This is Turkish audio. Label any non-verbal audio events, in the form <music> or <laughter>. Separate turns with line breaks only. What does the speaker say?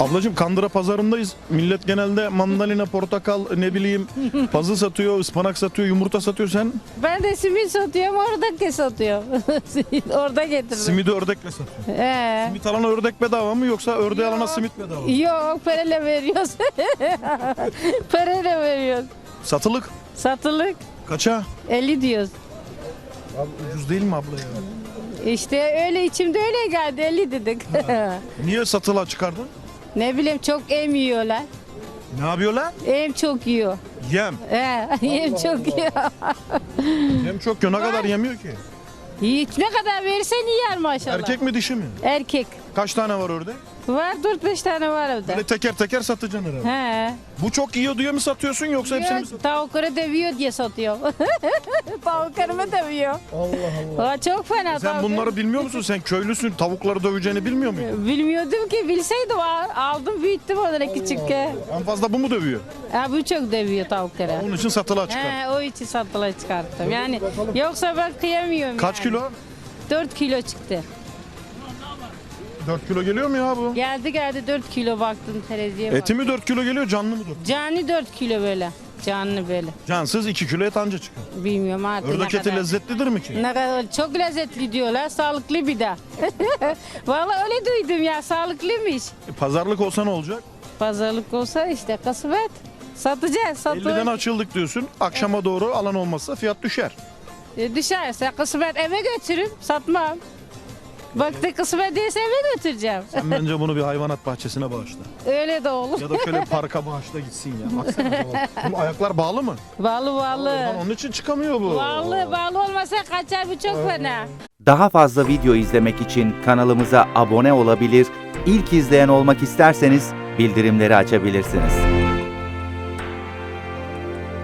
Ablacığım Kandıra pazarındayız. Millet genelde mandalina, portakal, ne bileyim pazı satıyor, ıspanak satıyor, yumurta satıyor. Sen
Ben de simit satıyorum, oradaki satıyorum. <laughs> Orada getirdim.
simidi ördekle satıyorsun.
Ee,
Simit alana ördek bedava mı yoksa ördeği alana simit bedava mı?
yok, parayla veriyoruz. <laughs> parayla veriyoruz.
Satılık.
Satılık
Kaça?
50 diyoruz.
Abi ucuz değil mi abla ya?
İşte öyle içimde öyle geldi 50 dedik. <laughs>
Niye satılığa çıkardın?
Ne bileyim çok em yiyorlar.
Ne yapıyorlar?
Em çok yiyor.
Yem.
He, <laughs> em çok yiyor. <laughs>
Yem çok yiyor. Ne kadar yemiyor ki?
Hiç ne kadar verirsen yer maşallah.
Erkek mi dişi mi?
Erkek.
Kaç tane var ördek?
Var 4-5 tane var evde.
Böyle teker teker satacaksın herhalde.
He.
Bu çok yiyor diye mi satıyorsun yoksa hepsini mi satıyorsun?
Tavukları dövüyor diye satıyor. <laughs> Tavuklarımı dövüyor.
Allah Allah.
Aa, çok fena
Sen
tavuk.
bunları bilmiyor musun? Sen köylüsün. Tavukları döveceğini bilmiyor muydun?
Bilmiyordum ki bilseydim al- aldım büyüttüm onları küçükken.
En fazla bu mu dövüyor?
Ha, bu çok dövüyor tavukları.
Onun için satılığa çıkar.
He, o için satıla çıkarttım. Yani yoksa ben kıyamıyorum
Kaç
yani.
kilo?
4 kilo çıktı.
4 kilo geliyor mu ya bu?
Geldi geldi 4 kilo baktım teraziye
Eti
baktım.
mi 4 kilo geliyor canlı mı 4?
Canlı 4 kilo böyle. Canlı böyle.
Cansız 2 kilo et anca çıkar.
Bilmiyorum artık ne
Ördek eti
kadar.
lezzetlidir mi ki?
Ne kadar çok lezzetli diyorlar. Sağlıklı bir de. <laughs> Vallahi öyle duydum ya sağlıklıymış.
E, pazarlık olsa ne olacak?
Pazarlık olsa işte kısmet. Satacağız.
50'den
Satacağız.
açıldık diyorsun. Akşama doğru alan olmazsa fiyat düşer.
E, düşerse kısmet eve götürüp satmam. Baktı kısmet değilse eve götüreceğim.
Sen bence bunu bir hayvanat bahçesine bağışla.
Öyle de olur.
Ya da şöyle parka bağışla gitsin ya. Baksana. Bunun ayaklar bağlı mı?
Bağlı bağlı.
Lan onun için çıkamıyor bu.
Bağlı bağlı olmasa kaçar bu çok fena.
Daha fazla video izlemek için kanalımıza abone olabilir, ilk izleyen olmak isterseniz bildirimleri açabilirsiniz.